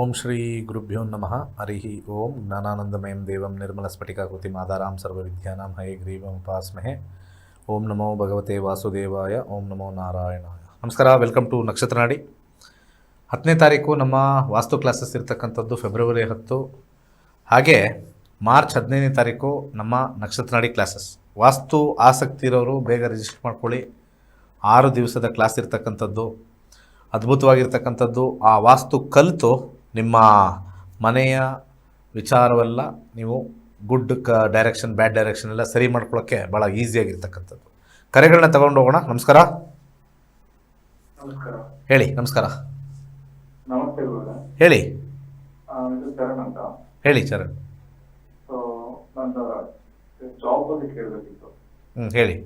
ಓಂ ಶ್ರೀ ಗುರುಭ್ಯೋ ನಮಃ. ಹರಿ ಓಂ. ಜ್ಞಾನಾನಂದಮಯಂ ದೇವಂ ನಿರ್ಮಲಸ್ಫಟಿಕಾಕೃತಿಂ ಆಧಾರಾಂ ಗ್ರೀವಂ ಉಪಾಸ್ಮಹೆ. ಓಂ ನಮೋ ಭಗವತೆ ವಾಸುದೇವಾಯ. ಓಂ ನಮೋ ನಾರಾಯಣಾಯ. ನಮಸ್ಕಾರ, ವೆಲ್ಕಮ್ ಟು ನಕ್ಷತ್ರನಾಡಿ. ಹತ್ತನೇ ತಾರೀಕು ನಮ್ಮ ವಾಸ್ತು ಕ್ಲಾಸಸ್ ಇರ್ತಕ್ಕಂಥದ್ದು ಫೆಬ್ರವರಿ ಹತ್ತು. ಹಾಗೆ ಮಾರ್ಚ್ ಹದಿನೈದನೇ ತಾರೀಕು ನಮ್ಮ ನಕ್ಷತ್ರನಾಡಿ ಕ್ಲಾಸಸ್. ವಾಸ್ತು ಆಸಕ್ತಿ ಇರೋರು ಬೇಗ ರಿಜಿಸ್ಟರ್ ಮಾಡ್ಕೊಳ್ಳಿ. ಆರು ದಿವಸದ ಕ್ಲಾಸ್ ಇರ್ತಕ್ಕಂಥದ್ದು, ಅದ್ಭುತವಾಗಿರ್ತಕ್ಕಂಥದ್ದು. ಆ ವಾಸ್ತು ಕಲಿತು ನಿಮ್ಮ ಮನೆಯ ವಿಚಾರವೆಲ್ಲ ನೀವು ಗುಡ್ ಕ ಡೈರೆಕ್ಷನ್ ಬ್ಯಾಡ್ ಡೈರೆಕ್ಷನ್ ಎಲ್ಲ ಸರಿ ಮಾಡ್ಕೊಳ್ಳೋಕ್ಕೆ ಭಾಳ ಈಸಿಯಾಗಿರ್ತಕ್ಕಂಥದ್ದು ಕರೆಗಳನ್ನ ತಗೊಂಡು ಹೋಗೋಣ. ನಮಸ್ಕಾರ. ನಮಸ್ಕಾರ. ಹೇಳಿ ನಮಸ್ಕಾರ. ಹೇಳಿ. ಹೇಳಿ ಚರಣ್. ಹ್ಞೂ ಹೇಳಿ.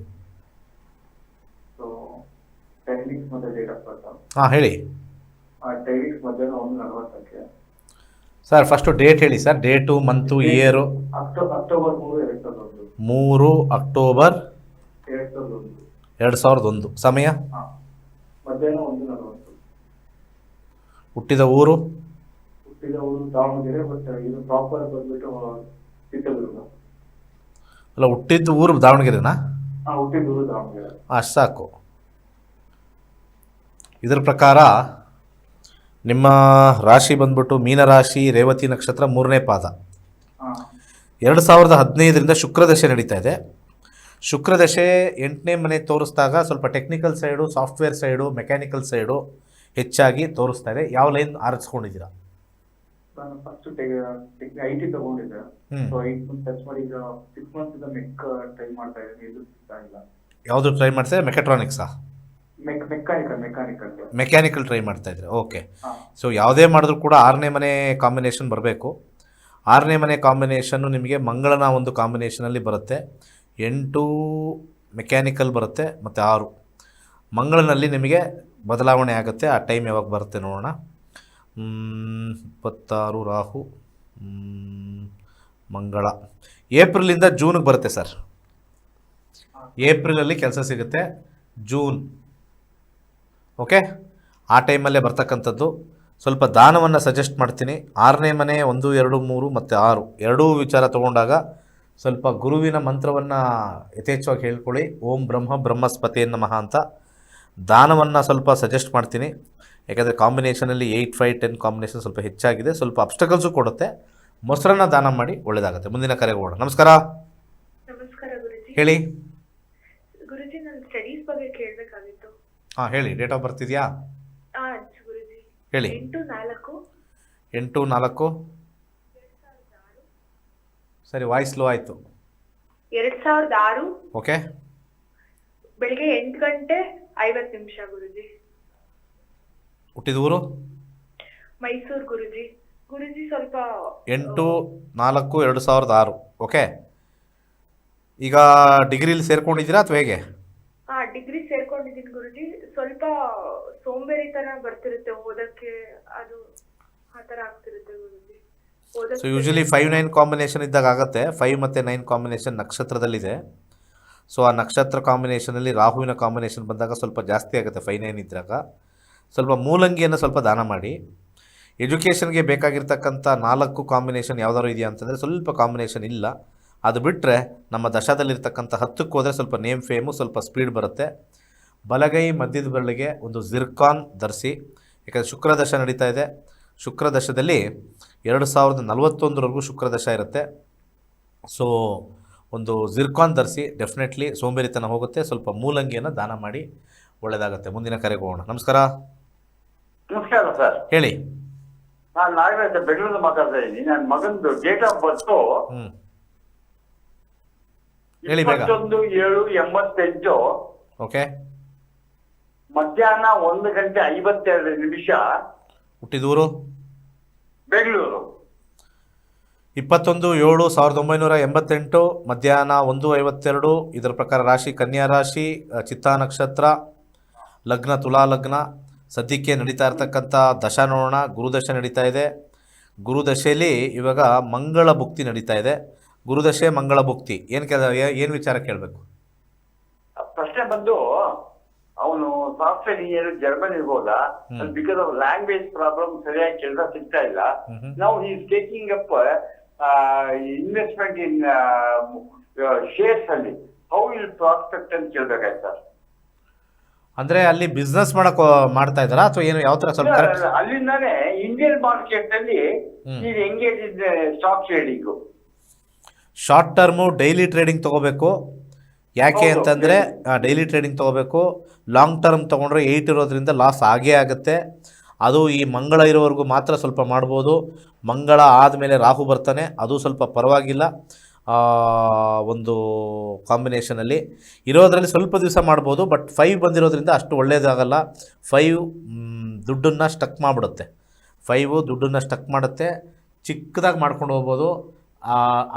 ಹಾಂ ಹೇಳಿ. ಟೈಮಿಂಗ್ಸ್ ಮಧ್ಯಾಹ್ನ ಒಂದು ನಲವತ್ತಕ್ಕೆ. ಸರ್ ಫಸ್ಟು ಡೇಟ್ ಹೇಳಿ ಸರ್ ಡೇಟು ಮಂತು ಇಯರು ಅಕ್ಟೋ ಅಕ್ಟೋಬರ್ ಮೂರು ಎರಡ್ ಸಾವಿರದ ಒಂದು. ಮೂರು ಅಕ್ಟೋಬರ್ ಎರಡ್ ಸಾವಿರದ ಒಂದು. ಎರಡು ಸಾವಿರದ ಒಂದು. ಸಮಯ? ಮಧ್ಯಾಹ್ನ ಒಂದು ನಲವತ್ತು. ಹುಟ್ಟಿದ ಊರು? ಹುಟ್ಟಿದ ಊರು ದಾವಣಗೆರೆ ಬಟ್ ಇದು ಪ್ರಾಪರ್ ಬಂದ್ಬಿಟ್ಟು ಚಿತ್ರದುರ್ಗ. ಅಲ್ಲ ಹುಟ್ಟಿದ ಊರು ದಾವಣಗೆರೆನಾ? ಹುಟ್ಟಿದ ಊರು ದಾವಣಗೆರೆ. ಅಷ್ಟು ಸಾಕು. ಇದರ ಪ್ರಕಾರ ನಿಮ್ಮ ರಾಶಿ ಬಂದ್ಬಿಟ್ಟು ಮೀನರಾಶಿ ರೇವತಿ ನಕ್ಷತ್ರ ಮೂರನೇ ಪಾದ. ಎರಡು ಸಾವಿರದ ಹದಿನೈದರಿಂದ ಶುಕ್ರದಶೆ ನಡೀತಾ ಇದೆ. ಶುಕ್ರದಶೆ ಎಂಟನೇ ಮನೆ ತೋರಿಸಿದಾಗ ಸ್ವಲ್ಪ technical side software side mechanical side ಹೆಚ್ಚಾಗಿ ತೋರಿಸ್ತಾ ಇದೆ. ಯಾವ ಲೈನ್ ಆರಿಸ್ಕೊಂಡಿದ್ದೀರಾ? ಯಾವುದು ಟ್ರೈ ಮಾಡ್ತಾ ಇದು ಸಿಗ್ತಾ ಮೆಕ್ಯಾನಿಕಲ್ ಟ್ರೈ ಮಾಡ್ತಾ ಇದ್ರೆ ಓಕೆ ಸೊ ಯಾವುದೇ ಮಾಡಿದ್ರು ಕೂಡ ಆರನೇ ಮನೆ ಕಾಂಬಿನೇಷನ್ ಬರಬೇಕು. ಆರನೇ ಮನೆ ಕಾಂಬಿನೇಷನ್ನು ನಿಮಗೆ ಮಂಗಳನ ಒಂದು ಕಾಂಬಿನೇಷನಲ್ಲಿ ಬರುತ್ತೆ. ಎಂಟು ಮೆಕ್ಯಾನಿಕಲ್ ಬರುತ್ತೆ ಮತ್ತು ಆರು. ಮಂಗಳನಲ್ಲಿ ನಿಮಗೆ ಬದಲಾವಣೆ ಆಗುತ್ತೆ ಆ ಟೈಮ್ ಯಾವಾಗ ಬರುತ್ತೆ ನೋಡೋಣ. ಇಪ್ಪತ್ತಾರು ರಾಹು ಮಂಗಳ. ಏಪ್ರಿಲಿಂದ ಜೂನಿಗೆ ಬರುತ್ತೆ ಸರ್. ಏಪ್ರಿಲಲ್ಲಿ ಕೆಲಸ ಸಿಗುತ್ತೆ ಜೂನ್. ಓಕೆ? ಆ ಟೈಮಲ್ಲೇ ಬರ್ತಕ್ಕಂಥದ್ದು. ಸ್ವಲ್ಪ ದಾನವನ್ನು ಸಜೆಸ್ಟ್ ಮಾಡ್ತೀನಿ. ಆರನೇ ಮನೆ ಒಂದು ಎರಡು ಮೂರು ಮತ್ತು ಆರು. ಎರಡೂ ವಿಚಾರ ತಗೊಂಡಾಗ ಸ್ವಲ್ಪ ಗುರುವಿನ ಮಂತ್ರವನ್ನು ಯಥೇಚ್ಛವಾಗಿ ಹೇಳ್ಕೊಳ್ಳಿ. ಓಂ ಬ್ರಹ್ಮ ಬ್ರಹ್ಮಸ್ಪತಿ ನಮಃ ಅಂತ. ದಾನವನ್ನು ಸ್ವಲ್ಪ ಸಜೆಸ್ಟ್ ಮಾಡ್ತೀನಿ. ಯಾಕೆಂದರೆ ಕಾಂಬಿನೇಷನಲ್ಲಿ ಏಯ್ಟ್ ಫೈವ್ ಟೆನ್ ಕಾಂಬಿನೇಷನ್ ಸ್ವಲ್ಪ ಹೆಚ್ಚಾಗಿದೆ. ಸ್ವಲ್ಪ ಅಬ್ಸ್ಟಕಲ್ಸು ಕೊಡುತ್ತೆ. ಮೊಸರನ್ನ ದಾನ ಮಾಡಿ ಒಳ್ಳೆಯದಾಗುತ್ತೆ ಮುಂದಿನ ಕರೆಗೆ ಹೋಗೋಣ ನಮಸ್ಕಾರ ಹೇಳಿ ಗುರುಜಿ ನನ್ನ ಸ್ಟಡೀಸ್ ಬಗ್ಗೆ ಕೇಳಬೇಕಾಗಿತ್ತು ಹಾಂ ಹೇಳಿ ಡೇಟ್ ಆಫ್ ಬರ್ತ್ ಇದೆಯಾ? ಗುರುಜಿ ಹೇಳಿ. ಎಂಟು ನಾಲ್ಕು. ಎಂಟು ನಾಲ್ಕು. ಸರಿ ವಾಯ್ಸ್ ಲೋ ಆಯಿತು. ಎರಡ್ ಸಾವಿರದ ಆರು. ಓಕೆ. ಬೆಳಿಗ್ಗೆ ಎಂಟು ಗಂಟೆ ಐವತ್ತು ನಿಮಿಷ ಗುರುಜಿ. ಹುಟ್ಟಿದ ಊರು ಮೈಸೂರು ಗುರುಜಿ. ಗುರುಜಿ ಸ್ವಲ್ಪ ಎಂಟು ನಾಲ್ಕು ಎರಡು ಸಾವಿರದ ಆರು. ಓಕೆ. ಈಗ ಡಿಗ್ರಿಲಿ ಸೇರ್ಕೊಂಡಿದ್ದೀರಾ ಅಥವಾ ಹೇಗೆ ಆ ಡಿಗ್ರಿ ಸೇರ್ಕೊಂಡಿದ್ದೀನಿ ಗುರುಜಿ ಸ್ವಲ್ಪ ಸೋಂಬೇರಿತನ ಬರ್ತಿರುತ್ತೆ ಓದಕ್ಕೆ, ಅದು ಆ ಆಗ್ತಿರುತ್ತೆ so usually five nine combination ಇದ್ದಾಗ ಆಗುತ್ತೆ. ಫೈವ್ ಮತ್ತು ನೈನ್ ಕಾಂಬಿನೇಷನ್ ನಕ್ಷತ್ರದಲ್ಲಿದೆ. ಸೊ ಆ ನಕ್ಷತ್ರ ಕಾಂಬಿನೇಷನಲ್ಲಿ ರಾಹುವಿನ ಕಾಂಬಿನೇಷನ್ ಬಂದಾಗ ಸ್ವಲ್ಪ ಜಾಸ್ತಿ ಆಗುತ್ತೆ ಫೈವ್ ನೈನ್ ಇದ್ದಾಗ ಸ್ವಲ್ಪ ಮೂಲಂಗಿಯನ್ನು ಸ್ವಲ್ಪ ದಾನ ಮಾಡಿ. ಎಜುಕೇಷನ್ಗೆ ಬೇಕಾಗಿರ್ತಕ್ಕಂಥ ನಾಲ್ಕು ಕಾಂಬಿನೇಷನ್ ಯಾವ್ದಾದ್ರು ಇದೆಯಾ ಅಂತಂದರೆ ಸ್ವಲ್ಪ ಕಾಂಬಿನೇಷನ್ ಇಲ್ಲ. ಅದು ಬಿಟ್ಟರೆ ನಮ್ಮ ದಶದಲ್ಲಿರ್ತಕ್ಕಂಥ ಹತ್ತಕ್ಕೆ ಹೋದರೆ ಸ್ವಲ್ಪ ನೇಮ್ ಫೇಮು ಸ್ವಲ್ಪ ಸ್ಪೀಡ್ ಬರುತ್ತೆ. ಬಲಗೈ ಮಧ್ಯದ ಬೆರಳಿಗೆ ಒಂದು ಜಿರ್ಕಾನ್ ಧರಿಸಿ ಯಾಕಂದರೆ ಶುಕ್ರದಶ ನಡೀತಾ ಇದೆ. ಶುಕ್ರದಶದಲ್ಲಿ ಎರಡು ಸಾವಿರದ ನಲವತ್ತೊಂದರವರೆಗೂ ಶುಕ್ರದಶ ಇರುತ್ತೆ. ಸೊ ಒಂದು ಜಿರ್ಕಾನ್ ಧರಿಸಿ ಡೆಫಿನೆಟ್ಲಿ ಸೋಂಬೇರಿತನ ಹೋಗುತ್ತೆ. ಸ್ವಲ್ಪ ಮೂಲಂಗಿಯನ್ನು ದಾನ ಮಾಡಿ ಒಳ್ಳೆಯದಾಗುತ್ತೆ ಮುಂದಿನ ಕರೆಗೆ ಹೋಗೋಣ. ನಮಸ್ಕಾರ. ನಮಸ್ಕಾರ ಸರ್. ಹೇಳಿ. ನಾನು ನಾಗರಾಜ ಬೆಂಗಳೂರಿಂದ ಮಾತಾಡ್ತಾ ಇದ್ದೀನಿ. ನನ್ನ ಮಗಂದು ಡೇಟ್ ಆಫ್ ಬರ್ತು ಹೇಳಿ ಬೇಗ. ಇಪ್ಪತ್ತೊಂದು ಏಳು ಎಂಬತ್ತೆಂಟು. ಓಕೆ ಮಧ್ಯಾಹ್ನ ಒಂದು ಗಂಟೆ ಐವತ್ತೆರಡು ನಿಮಿಷ ಹುಟ್ಟಿದೂರು? ಬೆಂಗಳೂರು. ಇಪ್ಪತ್ತೊಂದು ಏಳು ಸಾವಿರದ ಒಂಬೈನೂರ ಎಂಬತ್ತೆಂಟು ಮಧ್ಯಾಹ್ನ ಒಂದು ಐವತ್ತೆರಡು ಇದರ ಪ್ರಕಾರ ರಾಶಿ ಕನ್ಯಾ ರಾಶಿ ಚಿತ್ತಾ ನಕ್ಷತ್ರ ಲಗ್ನ ತುಲಾ ಲಗ್ನ. ಸದ್ಯಕ್ಕೆ ನಡೀತಾ ಇರತಕ್ಕಂಥ ದಶ ನೋಡೋಣ ಗುರುದಶ ನಡೀತಾ ಇದೆ. ಗುರುದಶೆಯಲ್ಲಿ ಇವಾಗ ಮಂಗಳ ಭುಕ್ತಿ ನಡೀತಾ ಇದೆ. ಗುರುದಶೆ ಮಂಗಳ ಭುಕ್ತಿ. ಏನು ಕೇಳ ಏನು ವಿಚಾರ ಕೇಳಬೇಕು? ಪ್ರಶ್ನೆ ಬಂದು ಅವನು ಸಾಫ್ಟ್ವೇರ್ ಇಂಜಿನಿಯರ್ ಜರ್ಮನ್ ಹೋದ. ಬಿಕಾಸ್ ಆಫ್ ಲ್ಯಾಂಗ್ವೇಜ್ ಪ್ರಾಬ್ಲಮ್ ಸರಿಯಾಗಿ ಕೆಲಸ ಸಿಗ್ತಾ ಇಲ್ಲ. ನಾವು is taking up investment in shares ಅಲ್ಲಿ. ಹೌ ಇಲ್ ಪ್ರಾಸ್ಪೆಕ್ಟ್ ಅಂತ ಕೇಳ್ಬೇಕಾಯ್ತು ಸರ್? ಅಂದ್ರೆ ಅಲ್ಲಿ ಬಿಸ್ನೆಸ್ ಮಾಡಕ್ ಮಾಡ್ತಾ ಇದ್ದಾರಾ? ಅಥವಾ ಏನು ಯಾವ ತರ ಸ್ವಲ್ಪ ಅಲ್ಲಿಂದಾನೆ ಇಂಡಿಯನ್ ಮಾರ್ಕೆಟ್ ಅಲ್ಲಿ ಎಂಗೇಜ್ ಇದ್ರೆ stock trading short term daily trading ತೊಗೋಬೇಕು. ಯಾಕೆ ಅಂತಂದರೆ ಡೈಲಿ ಟ್ರೇಡಿಂಗ್ ತೊಗೋಬೇಕು ಲಾಂಗ್ ಟರ್ಮ್ ತೊಗೊಂಡ್ರೆ ಏಯ್ಟ್ ಇರೋದ್ರಿಂದ ಲಾಸ್ ಆಗೇ ಆಗುತ್ತೆ. ಅದು ಈ ಮಂಗಳ ಇರೋವರೆಗೂ ಮಾತ್ರ ಸ್ವಲ್ಪ ಮಾಡ್ಬೋದು. ಮಂಗಳ ಆದಮೇಲೆ ರಾಹು ಬರ್ತಾನೆ ಅದು ಸ್ವಲ್ಪ ಪರವಾಗಿಲ್ಲ. ಒಂದು ಕಾಂಬಿನೇಷನಲ್ಲಿ ಇರೋದರಲ್ಲಿ ಸ್ವಲ್ಪ ದಿವಸ ಮಾಡ್ಬೋದು ಬಟ್ ಫೈವ್ ಬಂದಿರೋದ್ರಿಂದ ಅಷ್ಟು ಒಳ್ಳೆಯದಾಗಲ್ಲ ಫೈವ್ ದುಡ್ಡನ್ನು ಸ್ಟಕ್ ಮಾಡಿಬಿಡುತ್ತೆ. ಫೈವು ದುಡ್ಡನ್ನು ಸ್ಟಕ್ ಮಾಡುತ್ತೆ. ಚಿಕ್ಕದಾಗಿ ಮಾಡ್ಕೊಂಡು ಹೋಗ್ಬೋದು.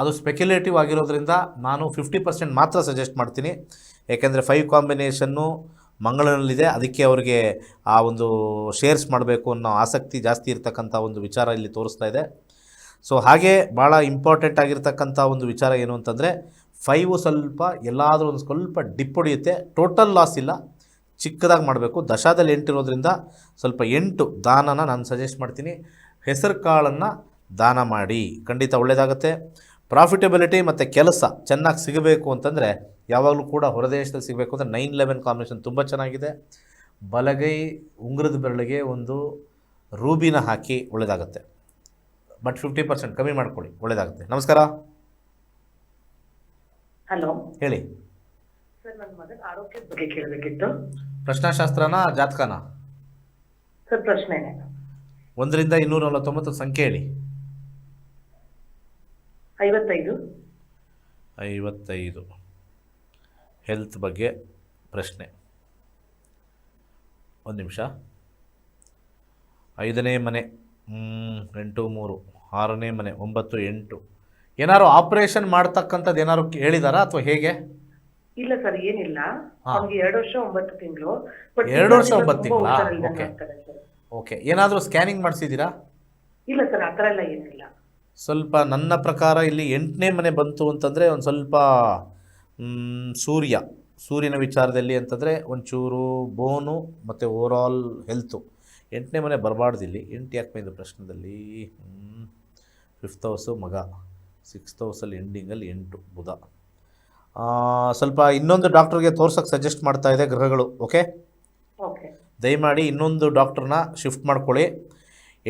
ಅದು ಸ್ಪೆಕ್ಯುಲೇಟಿವ್ ಆಗಿರೋದ್ರಿಂದ ನಾನು ಫಿಫ್ಟಿ ಪರ್ಸೆಂಟ್ ಮಾತ್ರ ಸಜೆಸ್ಟ್ ಮಾಡ್ತೀನಿ. ಏಕೆಂದರೆ ಫೈವ್ ಕಾಂಬಿನೇಷನ್ನು ಮಂಗಳೂರಿನಲ್ಲಿದೆ ಅದಕ್ಕೆ ಅವರಿಗೆ ಆ ಒಂದು ಶೇರ್ಸ್ ಮಾಡಬೇಕು ಅನ್ನೋ ಆಸಕ್ತಿ ಜಾಸ್ತಿ ಇರತಕ್ಕಂಥ ಒಂದು ವಿಚಾರ ಇಲ್ಲಿ ತೋರಿಸ್ತಾ ಇದೆ. ಸೊ ಹಾಗೆ ಭಾಳ ಇಂಪಾರ್ಟೆಂಟ್ ಆಗಿರ್ತಕ್ಕಂಥ ಒಂದು ವಿಚಾರ ಏನು ಅಂತಂದರೆ ಫೈವು ಸ್ವಲ್ಪ ಎಲ್ಲಾದರೂ ಒಂದು ಸ್ವಲ್ಪ ಡಿಪ್ ಹೊಡೆಯುತ್ತೆ. ಟೋಟಲ್ ಲಾಸ್ ಇಲ್ಲ. ಚಿಕ್ಕದಾಗಿ ಮಾಡಬೇಕು. ದಶಾದಲ್ಲಿ ಎಂಟಿರೋದ್ರಿಂದ ಸ್ವಲ್ಪ ಎಂಟು ದಾನನ ನಾನು ಸಜೆಸ್ಟ್ ಮಾಡ್ತೀನಿ. ಹೆಸರು ಕಾಳನ್ನು ದಾನ ಮಾಡಿ ಖಂಡಿತ ಒಳ್ಳೆಯದಾಗುತ್ತೆ ಪ್ರಾಫಿಟಬಿಲಿಟಿ ಮತ್ತು ಕೆಲಸ ಚೆನ್ನಾಗಿ ಸಿಗಬೇಕು ಅಂತಂದರೆ ಯಾವಾಗಲೂ ಕೂಡ ಹೊರದೇಶದಲ್ಲಿ ಸಿಗಬೇಕು ಅಂದರೆ ನೈನ್ ಲೆವೆನ್ ಕಾಂಬಿನೇಷನ್ ತುಂಬ ಚೆನ್ನಾಗಿದೆ. ಬಲಗೈ ಉಂಗುರದ ಬೆರಳಿಗೆ ಒಂದು ರೂಬಿನ ಹಾಕಿ ಒಳ್ಳೆಯದಾಗುತ್ತೆ ಬಟ್ ಫಿಫ್ಟಿ ಪರ್ಸೆಂಟ್ ಕಮ್ಮಿ ಮಾಡ್ಕೊಳ್ಳಿ ಒಳ್ಳೆಯದಾಗುತ್ತೆ ನಮಸ್ಕಾರ. ಹಲೋ ಹೇಳಿ. ಸರ್ ನನ್ನ ಮಗನ ಆರೋಗ್ಯದ ಬಗ್ಗೆ ಕೇಳಬೇಕಿತ್ತು. ಪ್ರಶ್ನಾಶಾಸ್ತ್ರನ ಜಾತಕನ? ಸರ್ ಪ್ರಶ್ನೆನೆ. ಒಂದರಿಂದ ಇನ್ನೂರ ನಲವತ್ತೊಂಬತ್ತು ಸಂಖ್ಯೆ ಹೇಳಿ. ಐವತ್ತೈದು? ಐವತ್ತೈದು. ಹೆಲ್ತ್ ಬಗ್ಗೆ ಪ್ರಶ್ನೆ. ಒಂದು ನಿಮಿಷ. ಐದನೇ ಮನೆ. ಎಂಟು ಮೂರು. ಆರನೇ ಮನೆ ಒಂಬತ್ತು ಎಂಟು. ಏನಾದ್ರು ಆಪರೇಷನ್ ಮಾಡ್ತಕ್ಕಂಥದ್ದು ಏನಾದ್ರು ಹೇಳಿದಾರಾ ಅಥವಾ ಹೇಗೆ? ಇಲ್ಲ ಸರ್ ಏನಿಲ್ಲ. ಅವ್ನಿಗೆ ಎರಡು ವರ್ಷ ಒಂಬತ್ತು ತಿಂಗಳು. ಎರಡು ವರ್ಷ ಒಂಬತ್ತು ತಿಂಗಳು? ಓಕೆ. ಓಕೆ. ಏನಾದರೂ ಸ್ಕ್ಯಾನಿಂಗ್ ಮಾಡಿಸಿದ್ದೀರಾ ಇಲ್ಲ ಸರ್ ಆತರ ಎಲ್ಲ ಏನಿಲ್ಲ. ಸ್ವಲ್ಪ ನನ್ನ ಪ್ರಕಾರ ಇಲ್ಲಿ ಎಂಟನೇ ಮನೆ ಬಂತು ಅಂತಂದರೆ ಒಂದು ಸ್ವಲ್ಪ ಸೂರ್ಯ. ಸೂರ್ಯನ ವಿಚಾರದಲ್ಲಿ ಅಂತಂದರೆ ಒಂಚೂರು ಬೋನು ಮತ್ತು ಓವರಾಲ್ ಹೆಲ್ತು ಎಂಟನೇ ಮನೆ ಬರಬಾರ್ದು ಇಲ್ಲಿ. ಎಂಟು ಯಾಕೆ ಇದು ಪ್ರಶ್ನದಲ್ಲಿ? ಫಿಫ್ತ್ ಹೌಸು ಮಗ ಸಿಕ್ಸ್ತ್ ಹೌಸಲ್ಲಿ ಎಂಡಿಂಗಲ್ಲಿ ಎಂಟು ಬುಧ. ಸ್ವಲ್ಪ ಇನ್ನೊಂದು ಡಾಕ್ಟ್ರಿಗೆ ತೋರ್ಸೋಕ್ಕೆ ಸಜೆಸ್ಟ್ ಮಾಡ್ತಾ ಇದೆ ಗ್ರಹಗಳು ಓಕೆ ಓಕೆ ದಯಮಾಡಿ ಇನ್ನೊಂದು ಡಾಕ್ಟ್ರನ್ನ ಶಿಫ್ಟ್ ಮಾಡ್ಕೊಳ್ಳಿ.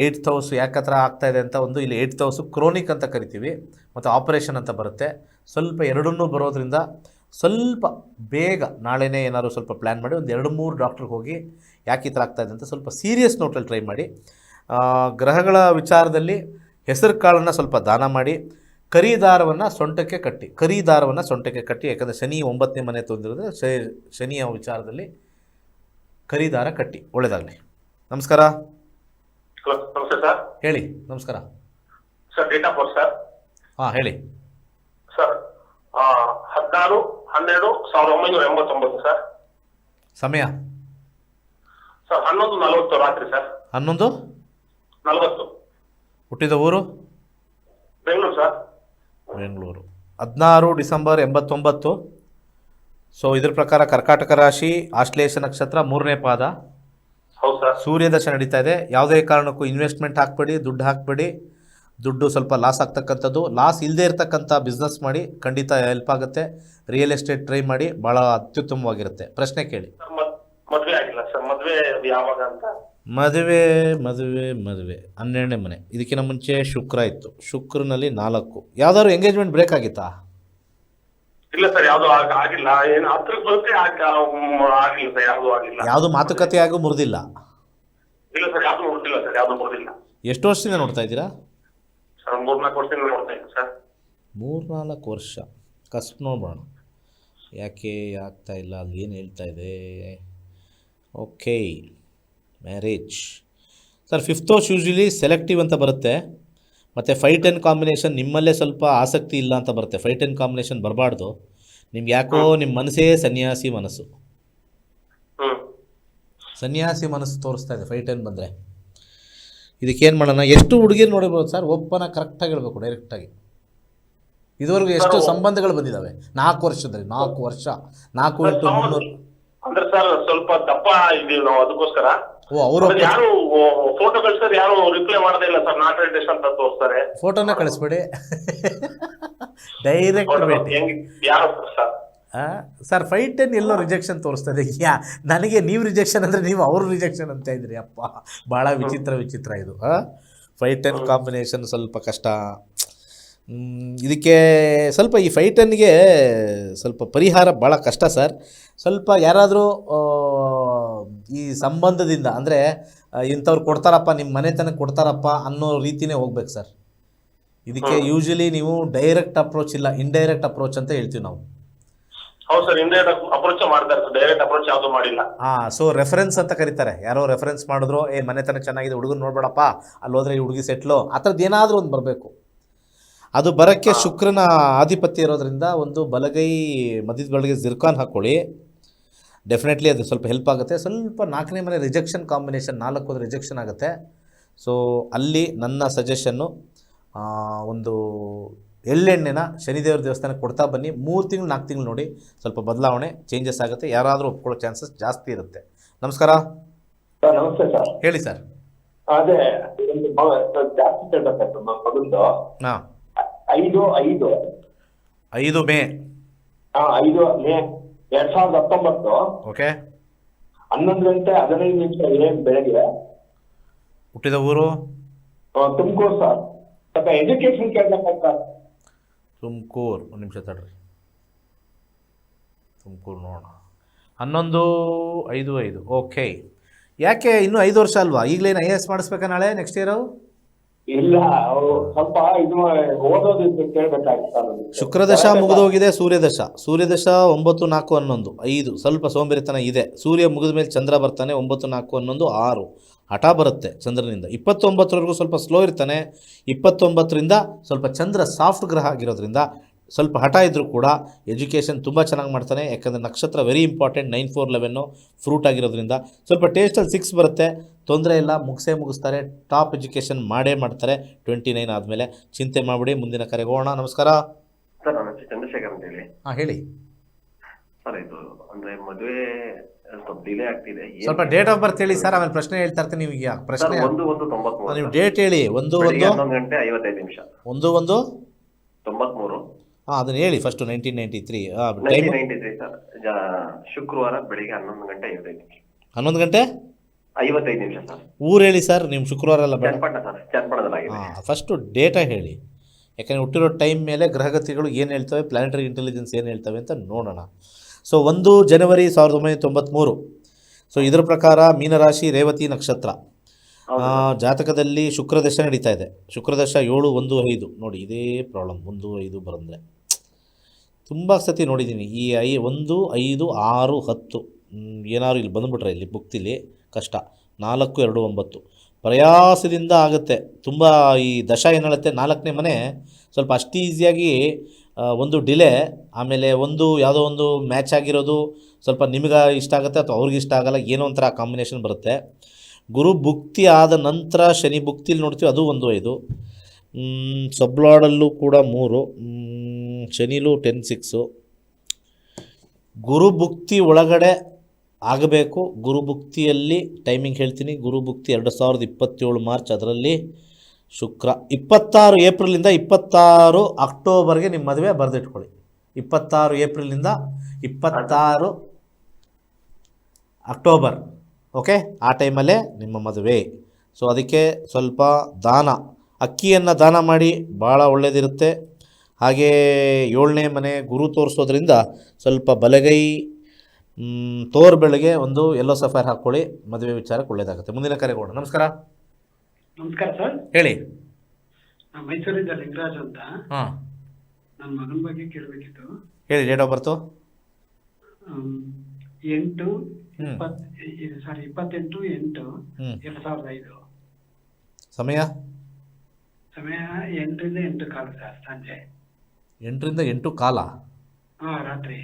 ಏಯ್ಟ್ ಹೌಸ್ ಯಾಕೆ ಹತ್ರ ಆಗ್ತಾ ಇದೆ ಅಂತ ಒಂದು ಇಲ್ಲಿ ಏಯ್ಟ್ ಹೌಸು ಕ್ರೋನಿಕ್ ಅಂತ ಕರಿತೀವಿ, ಮತ್ತು ಆಪರೇಷನ್ ಅಂತ ಬರುತ್ತೆ. ಸ್ವಲ್ಪ ಎರಡನ್ನೂ ಬರೋದ್ರಿಂದ ಸ್ವಲ್ಪ ಬೇಗ ನಾಳೆನೇ ಏನಾದರೂ ಸ್ವಲ್ಪ ಪ್ಲ್ಯಾನ್ ಮಾಡಿ ಒಂದು ಎರಡು ಮೂರು ಡಾಕ್ಟ್ರಿಗೆ ಹೋಗಿ ಯಾಕೆ ಈ ಥರ ಆಗ್ತಾ ಇದೆ ಅಂತ ಸ್ವಲ್ಪ ಸೀರಿಯಸ್ ನೋಟಲ್ಲಿ ಟ್ರೈ ಮಾಡಿ. ಗ್ರಹಗಳ ವಿಚಾರದಲ್ಲಿ ಹೆಸರು ಕಾಳನ್ನು ಸ್ವಲ್ಪ ದಾನ ಮಾಡಿ ಕರಿ ದಾರವನ್ನು ಸೊಂಟಕ್ಕೆ ಕಟ್ಟಿ ಕರಿ ದಾರವನ್ನು ಸೊಂಟಕ್ಕೆ ಕಟ್ಟಿ, ಯಾಕಂದರೆ ಶನಿ ಒಂಬತ್ತನೇ ಮನೆ ತೊಂದಿರೋದ್ರೆ ಶನಿಯ ವಿಚಾರದಲ್ಲಿ ಕರಿದಾರ ಕಟ್ಟಿ ಒಳ್ಳೆಯದಾಗಲಿ ನಮಸ್ಕಾರ. ಹಲೋ ನಮಸ್ತೆ ಸರ್. ಹೇಳಿ ನಮಸ್ಕಾರ. Sir date of birth sir ಹಾಂ ಹೇಳಿ. ಸರ್ ಹದಿನಾರು ಹನ್ನೆರಡು ಸಾವಿರದ ಒಂಬೈನೂರ ಎಂಬತ್ತೊಂಬತ್ತು ಸರ್. ಸಮಯ? ಸರ್ ಹನ್ನೊಂದು ನಲವತ್ತು ರಾತ್ರಿ ಸರ್. ಹನ್ನೊಂದು? ನಲವತ್ತು. ಹುಟ್ಟಿದ ಊರು? ಬೆಂಗಳೂರು ಸರ್. ಬೆಂಗಳೂರು. ಹದಿನಾರು ಡಿಸೆಂಬರ್ ಎಂಬತ್ತೊಂಬತ್ತು. ಸೊ ಇದ್ರ ಪ್ರಕಾರ ಕರ್ಕಾಟಕ ರಾಶಿ ಆಶ್ಲೇಷ ನಕ್ಷತ್ರ ಮೂರನೇ ಪಾದ. ಹೌದು ಸರ್. ಸೂರ್ಯದಶ ನಡೀತಾ ಇದೆ. ಯಾವುದೇ ಕಾರಣಕ್ಕೂ ಇನ್ವೆಸ್ಟ್ಮೆಂಟ್ ಹಾಕ್ಬೇಡಿ ದುಡ್ಡು ಹಾಕ್ಬೇಡಿ. ದುಡ್ಡು ಸ್ವಲ್ಪ ಲಾಸ್ ಆಗ್ತಕ್ಕಂಥದ್ದು. ಲಾಸ್ ಇಲ್ಲದೆ ಇರತಕ್ಕಂಥ ಬಿಸ್ನೆಸ್ ಮಾಡಿ ಖಂಡಿತ ಹೆಲ್ಪ್ ಆಗುತ್ತೆ. ರಿಯಲ್ ಎಸ್ಟೇಟ್ ಟ್ರೈ ಮಾಡಿ ಬಹಳ ಅತ್ಯುತ್ತಮವಾಗಿರುತ್ತೆ. ಪ್ರಶ್ನೆ ಕೇಳಿ. ಮದುವೆ ಮದುವೆ ಮದುವೆ ಹನ್ನೆರಡನೇ ಮನೆ. ಇದಕ್ಕಿಂತ ಮುಂಚೆ ಶುಕ್ರ ಇತ್ತು. ಶುಕ್ರನಲ್ಲಿ ನಾಲ್ಕು. ಯಾವ್ದಾದ್ರು ಎಂಗೇಜ್ಮೆಂಟ್ ಬ್ರೇಕ್ ಆಗಿತ್ತಾ? ಇಲ್ಲ ಸರ್ ಯಾವ್ದು ಆಗ- ಆಗಿಲ್ಲ. ಏನು ಹತ್ರಕ್ಕೆ ಬಂದ್ರೆ ಆಗಿಲ್ಲ ಸರ್ ಯಾವ್ದು ಆಗಿಲ್ಲ. ಯಾವುದು ಮಾತುಕತೆ ಆಗು ಮುರಿದಿಲ್ಲ. ಇಲ್ಲ ಸರ್ ಯಾವ್ದು ಮುರಿದಿಲ್ಲ ಸರ್ ಯಾವ್ದು ಮುರಿದಿಲ್ಲ. ಎಷ್ಟು ವರ್ಷದಿಂದ ನೋಡ್ತಾ ಇದ್ದೀರಾ? ಸರ್ ಮೂರ್ನಾಲ್ಕು ವರ್ಷದಿಂದ ನೋಡ್ತಾ ಇದ್ದೀನಿ ಸರ್. ಮೂರ್ನಾಲ್ಕು ವರ್ಷ. ಕಷ್ಟ ನೋಡ್ಬೋಣ ಯಾಕೆ ಆಗ್ತಾ ಇಲ್ಲ ಅಲ್ಲಿ ಏನು ಹೇಳ್ತಾ ಇದೆ? Okay marriage sir fifth house usually selective ಅಂತ ಬರುತ್ತೆ. ಮತ್ತು ಫೈವ್ ಟೆನ್ ಕಾಂಬಿನೇಷನ್ ನಿಮ್ಮಲ್ಲೇ ಸ್ವಲ್ಪ ಆಸಕ್ತಿ ಇಲ್ಲ ಅಂತ ಬರುತ್ತೆ. ಫೈವ್ ಟೆನ್ ಕಾಂಬಿನೇಷನ್ ಬರಬಾರ್ದು. ನಿಮ್ಗೆ ಯಾಕೋ ನಿಮ್ಮ ಮನಸ್ಸೇ ಸನ್ಯಾಸಿ ಮನಸ್ಸು. ಸನ್ಯಾಸಿ ಮನಸ್ಸು ತೋರಿಸ್ತಾ ಇದೆ ಫೈವ್ ಟೆನ್ ಬಂದರೆ. ಇದಕ್ಕೇನು ಮಾಡೋಣ? ಎಷ್ಟು ಹುಡುಗಿರು ನೋಡಿರ್ಬೋದು ಸರ್ ಒಪ್ಪನ ಕರೆಕ್ಟಾಗಿ ಹೇಳ್ಬೇಕು ಡೈರೆಕ್ಟಾಗಿ ಇದುವರೆಗೂ ಎಷ್ಟು ಸಂಬಂಧಗಳು ಬಂದಿದ್ದಾವೆ ನಾಲ್ಕು ವರ್ಷದಲ್ಲಿ ನಾಲ್ಕು ವರ್ಷ ನಾಲ್ಕು ಇಂಟು ಮುನ್ನೂರು. ಅಂದ್ರೆ ಸರ್ ಸ್ವಲ್ಪ ದಪ್ಪ ಇದೀವಿ ನಾವು ಅದಕ್ಕೋಸ್ಕರ. ಯಾರು ಫೋಟೋ ಕಳ್ಸಿದ್ರೆ ಯಾರು ರಿಪ್ಲೈ ಮಾಡದೇ ಇಲ್ಲ ಸರ್ ನಾಟ್ ರೆಡ್ ಅಂತ ತೋರಿಸ್ತಾರೆ. ಫೋಟೋನ ಕಳಿಸ್ಬೇಡಿ. ಡೈರೆಕ್ಟ್ ಭೇಟಿ ಯಾರು ಸರ್ ಸರ್ ಫೈವ್ ಟೆನ್ ಎಲ್ಲೋ ರಿಜೆಕ್ಷನ್ ತೋರಿಸ್ತದೆ ಯಾ ನನಗೆ ನೀವು ರಿಜೆಕ್ಷನ್ ಅಂದರೆ ನೀವು ಅವರು ರಿಜೆಕ್ಷನ್ ಅಂತ ಇದ್ರಿ ಅಪ್ಪ. ಭಾಳ ವಿಚಿತ್ರ ವಿಚಿತ್ರ ಇದು ಫೈವ್ ಟೆನ್ ಕಾಂಬಿನೇಷನ್ ಸ್ವಲ್ಪ ಕಷ್ಟ. ಇದಕ್ಕೆ ಸ್ವಲ್ಪ ಈ ಫೈವ್ ಟೆನ್ಗೆ ಸ್ವಲ್ಪ ಪರಿಹಾರ ಭಾಳ ಕಷ್ಟ ಸರ್ ಸ್ವಲ್ಪ ಯಾರಾದರೂ ಈ ಸಂಬಂಧದಿಂದ ಅಂದರೆ ಇಂಥವ್ರು ಕೊಡ್ತಾರಪ್ಪ ನಿಮ್ಮ ಮನೆತನಕ್ಕೆ ಕೊಡ್ತಾರಪ್ಪ ಅನ್ನೋ ರೀತಿನೇ ಹೋಗ್ಬೇಕು ಸರ್. ಇದಕ್ಕೆ ಯೂಶಲಿ ನೀವು ಡೈರೆಕ್ಟ್ ಅಪ್ರೋಚ್ ಇಲ್ಲ ಇಂಡೈರೆಕ್ಟ್ ಅಪ್ರೋಚ್ ಅಂತ ಹೇಳ್ತೀವಿ ನಾವು. ಹೌದು ಸರ್ ಇಂಡೈರೆಕ್ಟ್ ಅಪ್ರೋಚ್ ಮಾಡ್ತಾರೆ ಡೈರೆಕ್ಟ್ ಅಪ್ರೋಚ್ ಯಾವ್ದು ಮಾಡಿಲ್ಲ. ಹಾಂ ಸೊ ರೆಫರೆನ್ಸ್ ಅಂತ ಕರೀತಾರೆ. ಯಾರೋ ರೆಫರೆನ್ಸ್ ಮಾಡಿದ್ರು ಏ ಮನೆತನ ಚೆನ್ನಾಗಿದೆ ಹುಡುಗನ ನೋಡ್ಬೇಡಪ್ಪ ಅಲ್ಲಿ ಹೋದ್ರೆ ಈ ಹುಡುಗಿ ಸೆಟ್ಲು ಆ ಥರದ್ದು ಏನಾದರೂ ಒಂದು ಬರಬೇಕು. ಅದು ಬರೋಕ್ಕೆ ಶುಕ್ರನ ಆಧಿಪತ್ಯ ಇರೋದ್ರಿಂದ ಒಂದು ಬಲಗೈ ಮಧ್ಯದ ಬೆಳಗ್ಗೆ ಜಿರ್ಕಾನ್ ಹಾಕ್ಕೊಳ್ಳಿ ಡೆಫಿನೆಟ್ಲಿ ಅದು ಸ್ವಲ್ಪ ಹೆಲ್ಪ್ ಆಗುತ್ತೆ. ಸ್ವಲ್ಪ ನಾಲ್ಕನೇ ಮನೆ ರಿಜೆಕ್ಷನ್ ಕಾಂಬಿನೇಷನ್ ನಾಲ್ಕು ರಿಜೆಕ್ಷನ್ ಆಗುತ್ತೆ. ಸೊ ಅಲ್ಲಿ ನನ್ನ ಸಜೆಷನ್ನು ಒಂದು ಎಳ್ಳೆಣ್ಣೆನ ಶನಿದೇವರ ದೇವಸ್ಥಾನಕ್ಕೆ ಕೊಡ್ತಾ ಬನ್ನಿ. ಮೂರು ತಿಂಗಳು ನಾಲ್ಕು ತಿಂಗಳು ನೋಡಿ ಸ್ವಲ್ಪ ಬದಲಾವಣೆ ಚೇಂಜಸ್ ಆಗುತ್ತೆ. ಯಾರಾದರೂ ಒಪ್ಕೊಳ್ಳೋ ಚಾನ್ಸಸ್ ಜಾಸ್ತಿ ಇರುತ್ತೆ. ನಮಸ್ಕಾರ. ನಮಸ್ತೆ ಸರ್. ಹೇಳಿ ಸರ್. ಅದೇ ಜಾಸ್ತಿ ಐದು ಐದು. ಐದು ಮೇ. ಐದು ಮೇ. ಎರಡ್ ಸಾವಿರದ ಹತ್ತೊಂಬತ್ತು. ಓಕೆ. ಹನ್ನೊಂದು ಗಂಟೆ ಹದಿನೈದು ನಿಮಿಷ ಏನ್ ಬೆಳಗ್ಗೆ. ಹುಟ್ಟಿದ ಊರು? ತುಮಕೂರು ಸರ್. ಸ್ವಲ್ಪ ಎಜುಕೇಶನ್ ಕೇಳ್ಬೇಕಾಯ್ತು ಸರ್. ತುಮಕೂರು. ಒಂದು ನಿಮಿಷ ತಡ್ರಿ. ತುಮಕೂರು ನೋಡೋಣ. ಹನ್ನೊಂದು ಐದು ಐದು. ಓಕೆ. ಯಾಕೆ ಇನ್ನೂ ಐದು ವರ್ಷ ಅಲ್ವಾ? ಈಗಲೇನು ಐ ಎ ಎಸ್ ಮಾಡಿಸ್ಬೇಕಾ ನಾಳೆ ನೆಕ್ಸ್ಟ್ ಇಯರು ಇಲ್ಲ ಸ್ವಲ್ಪ ಇದು ಓದೋದು ಕೇಳ್ಬೇಕಾಗಿತ್ತು ಶುಕ್ರದಶ ಮುಗಿದೋಗಿದೆ ಸೂರ್ಯದಶ. ಸೂರ್ಯದಶ ಒಂಬತ್ತು ನಾಲ್ಕು ಹನ್ನೊಂದು ಐದು. ಸ್ವಲ್ಪ ಸೋಂಬೇರಿತನ ಇದೆ. ಸೂರ್ಯ ಮುಗಿದ ಮೇಲೆ ಚಂದ್ರ ಬರ್ತಾನೆ ಒಂಬತ್ತು ನಾಲ್ಕು ಹನ್ನೊಂದು ಆರು. ಹಠ ಬರುತ್ತೆ ಚಂದ್ರನಿಂದ. ಇಪ್ಪತ್ತೊಂಬತ್ತರವರೆಗೂ ಸ್ವಲ್ಪ ಸ್ಲೋ ಇರ್ತಾನೆ ಇಪ್ಪತ್ತೊಂಬತ್ತರಿಂದ ಸ್ವಲ್ಪ ಚಂದ್ರ ಸಾಫ್ಟ್ ಗ್ರಹ ಆಗಿರೋದ್ರಿಂದ ಸ್ವಲ್ಪ ಹಠ ಇದ್ದರೂ ಕೂಡ ಎಜುಕೇಷನ್ ತುಂಬ ಚೆನ್ನಾಗಿ ಮಾಡ್ತಾನೆ. ಯಾಕಂದರೆ ನಕ್ಷತ್ರ very important nine four eleven fruit ಆಗಿರೋದ್ರಿಂದ. ಸ್ವಲ್ಪ ಟೇಸ್ಟಲ್ಲಿ ಸಿಕ್ಸ್ ಬರುತ್ತೆ. ತೊಂದರೆ ಇಲ್ಲ ಮುಗಿಸೇ ಮುಗಿಸ್ತಾರೆ. ಟಾಪ್ ಎಜುಕೇಷನ್ ಮಾಡೇ ಮಾಡ್ತಾರೆ. ಟ್ವೆಂಟಿ ನೈನ್ ಆದಮೇಲೆ. ಚಿಂತೆ ಮಾಡಿಬಿಡಿ ಮುಂದಿನ ಕರೆಗೆ ಹೋಗೋಣ. ನಮಸ್ಕಾರ. ಸರ್ ನನ್ನ ಹೆಸರು ಚಂದ್ರಶೇಖರ್ ಅಂತ ಹೇಳಿ ಹಾಂ ಹೇಳಿ. ಸರ್ ಇದು ಅಂದ್ರೆ ಮದುವೆ ಸ್ವಲ್ಪ ಡಿಲೇ ಆಗ್ತಿದೆ. ಸ್ವಲ್ಪ ಡೇಟ್ ಆಫ್ ಬರ್ತ್ ಹೇಳಿ ಸರ್ ಆಮೇಲೆ ಪ್ರಶ್ನೆ ಹೇಳ್ತಾ ಇರ್ತೀನಿ ನಿಮಗೆ. ಪ್ರಶ್ನೆ ಒಂದು ಒಂದು ತೊಂಬತ್ಮೂರು ನೀವು ಡೇಟ್ ಹೇಳಿ. ಒಂದು ಒಂದು. ಗಂಟೆ ಐವತ್ತೈದು ನಿಮಿಷ. ಒಂದು ಒಂದು. ತೊಂಬತ್ಮೂರು. ಹಾಂ ಅದನ್ನು ಹೇಳಿ first nineteen ninety three ninety three sir. ಶುಕ್ರವಾರ ಬೆಳಿಗ್ಗೆ ಹನ್ನೊಂದು ಗಂಟೆ ಹನ್ನೊಂದು ಗಂಟೆ? ಐವತ್ತೈದು ನಿಮಿಷ ಸರ್. ಊರು ಹೇಳಿ ಸರ್ ನಿಮ್ ಶುಕ್ರವಾರ ಎಲ್ಲ ಬೇಡ ಹಾಂ ಫಸ್ಟು ಡೇಟಾ ಹೇಳಿ. ಯಾಕಂದ್ರೆ ಹುಟ್ಟಿರೋ ಟೈಮ್ ಮೇಲೆ ಗ್ರಹಗತಿಗಳು ಏನು ಹೇಳ್ತವೆ ಪ್ಲಾನೆಟರಿ ಇಂಟೆಲಿಜೆನ್ಸ್ ಏನು ಹೇಳ್ತವೆ ಅಂತ ನೋಡೋಣ. ಸೊ ಒಂದು ಜನವರಿ ಸಾವಿರದ ಒಂಬೈನೂರ ತೊಂಬತ್ತ್ಮೂರು ಸೊ ಇದರ ಪ್ರಕಾರ ಮೀನರಾಶಿ ರೇವತಿ ನಕ್ಷತ್ರ. ಆ, ಜಾತಕದಲ್ಲಿ ಶುಕ್ರದಶ ನಡೀತಾ ಇದೆ. ಶುಕ್ರದಶ ಏಳು ಒಂದು ಐದು. ನೋಡಿ ಇದೇ ಪ್ರಾಬ್ಲಮ್ ಒಂದು ಐದು ಬರಂದರೆ. ತುಂಬ ಸತಿ ನೋಡಿದ್ದೀನಿ. ಈ ಐ ಒಂದು, ಐದು, ಆರು, ಹತ್ತು. ಏನಾದ್ರು ಇಲ್ಲಿ ಬಂದುಬಿಟ್ರೆ ಇಲ್ಲಿ ಬುಕ್ತಿಲಿ ಕಷ್ಟ. ನಾಲ್ಕು, ಎರಡು, ಒಂಬತ್ತು. ಪ್ರಯಾಸದಿಂದ ಆಗುತ್ತೆ. ತುಂಬ ಈ ದಶ ಏನು ನಾಲ್ಕನೇ ಮನೆ ಸ್ವಲ್ಪ ಅಷ್ಟು ಈಸಿಯಾಗಿ ಒಂದು ಡಿಲೇ, ಆಮೇಲೆ ಒಂದು ಯಾವುದೋ ಒಂದು ಮ್ಯಾಚ್ ಆಗಿರೋದು, ಸ್ವಲ್ಪ ನಿಮಗೆ ಇಷ್ಟ ಆಗುತ್ತೆ ಅಥವಾ ಅವ್ರಿಗೆ ಇಷ್ಟ ಆಗಲ್ಲ, ಏನೋ ಒಂಥರ ಕಾಂಬಿನೇಷನ್ ಬರುತ್ತೆ. ಗುರು ಭುಕ್ತಿ ಆದ ನಂತರ ಶನಿ ಭುಕ್ತಿಲಿ ನೋಡ್ತೀವಿ, ಅದು ಒಂದು ಐದು. ಸಬ್ಲಾಡಲ್ಲೂ ಕೂಡ ಮೂರು. ಶನಿಲೂ ಟೆನ್ ಸಿಕ್ಸು ಗುರು ಭುಕ್ತಿ ಒಳಗಡೆ ಆಗಬೇಕು. ಗುರುಭುಕ್ತಿಯಲ್ಲಿ ಟೈಮಿಂಗ್ ಹೇಳ್ತೀನಿ. ಗುರುಭುಕ್ತಿ ಎರಡು ಸಾವಿರದ ಇಪ್ಪತ್ತೇಳು ಮಾರ್ಚ್ ಅದರಲ್ಲಿ ಶುಕ್ರ. ಇಪ್ಪತ್ತಾರು ಏಪ್ರಿಲಿಂದ ಇಪ್ಪತ್ತಾರು ಅಕ್ಟೋಬರ್ಗೆ ನಿಮ್ಮ ಮದುವೆ ಬರೆದಿಟ್ಕೊಳ್ಳಿ. ಇಪ್ಪತ್ತಾರು ಏಪ್ರಿಲಿಂದ ಇಪ್ಪತ್ತಾರು ಅಕ್ಟೋಬರ್. ಓಕೆ ಆ ಟೈಮಲ್ಲೇ ನಿಮ್ಮ ಮದುವೆ. ಸೊ ಅದಕ್ಕೆ ಸ್ವಲ್ಪ ದಾನ. ಅಕ್ಕಿಯನ್ನು ದಾನ ಮಾಡಿ ಭಾಳ ಒಳ್ಳೆಯದಿರುತ್ತೆ ಹಾಗೇ ಏಳನೇ ಮನೆ ಗುರು ತೋರಿಸೋದ್ರಿಂದ ಸ್ವಲ್ಪ ಬಲಗೈ ತೋರ್ ಬೆಳಗ್ಗೆ ಒಂದು ಎಲ್ಲೋ ಸಫೈರ್ ಹಾಕ್ಕೊಳ್ಳಿ ಮದುವೆ ವಿಚಾರಕ್ಕೆ ಒಳ್ಳೆಯದಾಗುತ್ತೆ ಮುಂದಿನ ಕರೆ ಕೊಡೋಣ ನಮಸ್ಕಾರ. ನಮಸ್ಕಾರ ಸರ್. ಹೇಳಿ. ಮೈಸೂರಿಂದ ಲಿಂಗರಾಜ್ ಅಂತ. ಹಾಂ. ನನ್ನ ಮಗನ ಬಗ್ಗೆ ಕೇಳಬೇಕಿತ್ತು. ಹೇಳಿ ಡೇಟ್ ಆಫ್ ಬರ್ತು ಎಂಟು. ಸಾರಿ ಇಪ್ಪತ್ತೆಂಟು ಎಂಟು ಎರಡ್ ಸಾವಿರದ ಐದು. ಸಮಯ? ಸಮಯ ಎಂಟರಿಂದ ಎಂಟು ಕಾಲ ಸರ್ ಸಂಜೆ. ಎಂಟರಿಂದ ಎಂಟು ಕಾಲ. ಹಾ ರಾತ್ರಿ.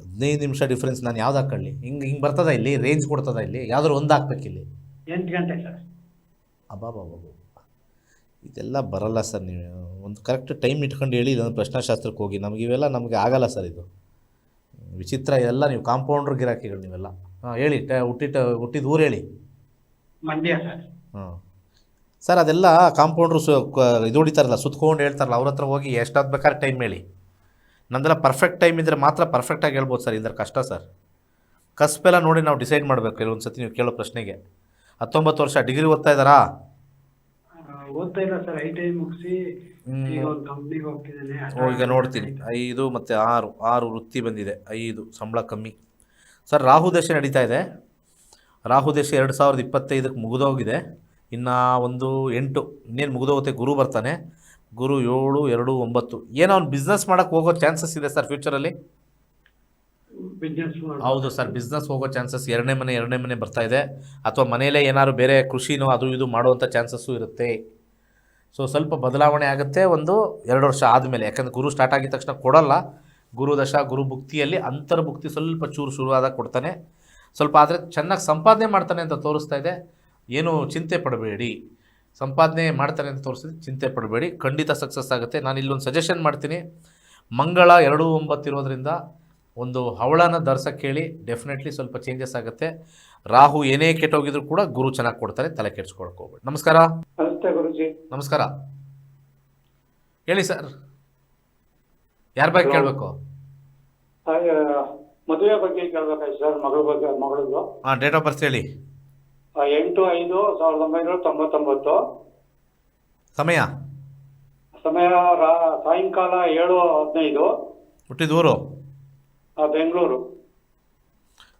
ಹದಿನೈದು ನಿಮಿಷ ಡಿಫ್ರೆನ್ಸ್ ನಾನು ಯಾವ್ದು ಹಾಕೊಳ್ಳಿ? ಹಿಂಗೆ ಹಿಂಗೆ ಬರ್ತದ ಇಲ್ಲಿ? ರೇಂಜ್ ಕೊಡ್ತದ ಇಲ್ಲಿ? ಯಾವ್ದಾರು ಒಂದು ಹಾಕ್ಬೇಕಿಲ್ಲಿ ಎಂಟು ಗಂಟೆ ಸರ್. ಇದೆಲ್ಲ ಬರಲ್ಲ ಸರ್ ನೀವು. ಒಂದು ಕರೆಕ್ಟ್ ಟೈಮ್ ಇಟ್ಕೊಂಡು ಹೇಳಿ ಇದೊಂದು ಪ್ರಶ್ನಾಶಾಸ್ತ್ರಕ್ಕೆ ಹೋಗಿ. ನಮಗೆ ಇವೆಲ್ಲ ನಮಗೆ ಆಗಲ್ಲ ಸರ್ ಇದು. ವಿಚಿತ್ರ ಎಲ್ಲ ನೀವು ಕಾಂಪೌಂಡ್ರ್ ಗಿರಾಕಿಗಳು ನೀವೆಲ್ಲ. ಹಾಂ ಹೇಳಿ ಟ ಹುಟ್ಟಿದ ಹುಟ್ಟಿದ ಊರು ಹೇಳಿ. ಮಂಡ್ಯ ಸರ್. ಹಾಂ. ಸರ್ ಅದೆಲ್ಲ ಕಾಂಪೌಂಡ್ರು ಸು ಇದು ಹೊಡಿತಾರಲ್ಲ ಸುತ್ಕೊಂಡು ಹೇಳ್ತಾರಲ್ಲ ಅವ್ರ ಹತ್ರ ಹೋಗಿ ಎಷ್ಟಾದ ಬೇಕಾದ್ರೆ ಟೈಮ್ ಹೇಳಿ. ನಂದೆಲ್ಲ ಪರ್ಫೆಕ್ಟ್ ಟೈಮ್ ಇದ್ದರೆ ಮಾತ್ರ ಪರ್ಫೆಕ್ಟಾಗಿ ಹೇಳ್ಬೋದು ಸರ್ ಇದ್ರ ಕಷ್ಟ ಸರ್. ಕಸ್ಪೆಲ್ಲ ನೋಡಿ ನಾವು ಡಿಸೈಡ್ ಮಾಡಬೇಕು ಕೆಲವೊಂದು ಸತಿ ನೀವು ಕೇಳೋ ಪ್ರಶ್ನೆಗೆ. ಹತ್ತೊಂಬತ್ತು ವರ್ಷ ಡಿಗ್ರಿ ಓದ್ತಾ ಇದ್ದಾರಾ? ಓದ್ತಾ ಇಲ್ಲ ಸರ್ ಐ ಟಿ ಮುಗಿಸಿ ಈಗ ಒಂದು ಕಂಪ್ನಿಗೆ ಹೋಗ್ತಿದ್ದೇನೆ ಓ ಈಗ ನೋಡ್ತೀನಿ. ಐದು ಮತ್ತು ಆರು ಆರು ವೃತ್ತಿ ಬಂದಿದೆ ಐದು ಸಂಬಳ ಕಮ್ಮಿ. ಸರ್ ರಾಹು ದಶೆ ನಡೀತಾ ಇದೆ. ರಾಹು ದಶೆ ಎರಡು ಸಾವಿರದ ಇಪ್ಪತ್ತೈದಕ್ಕೆ ಮುಗಿದೋಗಿದೆ. ಇನ್ನು ಒಂದು ಎಂಟು ಇನ್ನೇನು ಮುಗಿದೋಗುತ್ತೆ ಗುರು ಬರ್ತಾನೆ. ಗುರು ಏಳು ಎರಡು ಒಂಬತ್ತು. ಏನೋ ಅವ್ನು ಬಿಸ್ನೆಸ್ ಮಾಡೋಕ್ಕೆ ಹೋಗೋ ಚಾನ್ಸಸ್ ಇದೆ ಸರ್ ಫ್ಯೂಚರಲ್ಲಿ ಹೌದು ಸರ್ ಬಿಸ್ನೆಸ್ ಹೋಗೋ ಚಾನ್ಸಸ್ ಎರಡನೇ ಮನೆ ಎರಡನೇ ಮನೆ ಬರ್ತಾ ಇದೆ. ಅಥವಾ ಮನೆಯಲ್ಲೇ ಏನಾದ್ರು ಬೇರೆ ಕೃಷಿನೋ ಅದು ಇದು ಮಾಡುವಂಥ ಚಾನ್ಸಸ್ಸು ಇರುತ್ತೆ. ಸೊ ಸ್ವಲ್ಪ ಬದಲಾವಣೆ ಆಗುತ್ತೆ ಒಂದು ಎರಡು ವರ್ಷ ಆದಮೇಲೆ. ಯಾಕಂದರೆ ಗುರು ಸ್ಟಾರ್ಟ್ ಆಗಿದ ತಕ್ಷಣ ಕೊಡಲ್ಲ. ಗುರು ದಶ ಗುರು ಭುಕ್ತಿಯಲ್ಲಿ ಅಂತರ್ಭುಕ್ತಿ ಸ್ವಲ್ಪ ಚೂರು ಶುರುವಾದಾಗ ಕೊಡ್ತಾನೆ. ಸ್ವಲ್ಪ ಆದರೆ ಚೆನ್ನಾಗಿ ಸಂಪಾದನೆ ಮಾಡ್ತಾನೆ ಅಂತ ತೋರಿಸ್ತಾ ಇದೆ. ಏನು ಚಿಂತೆ ಪಡಬೇಡಿ. ಸಂಪಾದನೆ ಮಾಡ್ತಾರೆ ಅಂತ ತೋರಿಸಿದ್ರೆ ಚಿಂತೆ ಪಡಬೇಡಿ. ಖಂಡಿತ ಸಕ್ಸಸ್ ಆಗುತ್ತೆ. ನಾನು ಇಲ್ಲೊಂದು ಸಜೆಷನ್ ಮಾಡ್ತೀನಿ. ಮಂಗಳ ಎರಡು ಒಂಬತ್ತು ಇರೋದ್ರಿಂದ ಒಂದು ಹವಳನ ಧರ್ಸಕ್ಕೆ ಹೇಳಿ ಡೆಫಿನೆಟ್ಲಿ ಸ್ವಲ್ಪ ಚೇಂಜಸ್ ಆಗುತ್ತೆ. ರಾಹು ಏನೇ ಕೆಟ್ಟೋಗಿದ್ರು ಕೂಡ ಗುರು ಚೆನ್ನಾಗಿ ಕೊಡ್ತಾರೆ. ತಲೆ ಕೆಡ್ಸ್ಕೊಳಕ್ ಹೋಗ್ಬೇಡಿ. ನಮಸ್ಕಾರ. ನಮಸ್ತೆ ಗುರುಜಿ. ನಮಸ್ಕಾರ. ಹೇಳಿ ಸರ್ ಯಾರ ಬಗ್ಗೆ ಕೇಳಬೇಕು? ಮದುವೆ ಬಗ್ಗೆ ಕೇಳ್ಬೇಕಾಯ್ತು ಸರ್ ಮಗಳ ಬಗ್ಗೆ ಮಗಳದು ಹಾಂ ಡೇಟ್ ಆಫ್ ಬರ್ತ್ ಹೇಳಿ. ಎಂಟು ಐದು ಸಾವಿರದ ಒಂಬೈನೂರ ತೊಂಬತ್ತೊಂಬತ್ತು. ಸಮಯ? ಸಮಯ ರಾ- ಸಾಯಂಕಾಲ ಏಳು ಹದಿನೈದು. ಹುಟ್ಟಿದ ಊರು ಆ, ಬೆಂಗಳೂರು.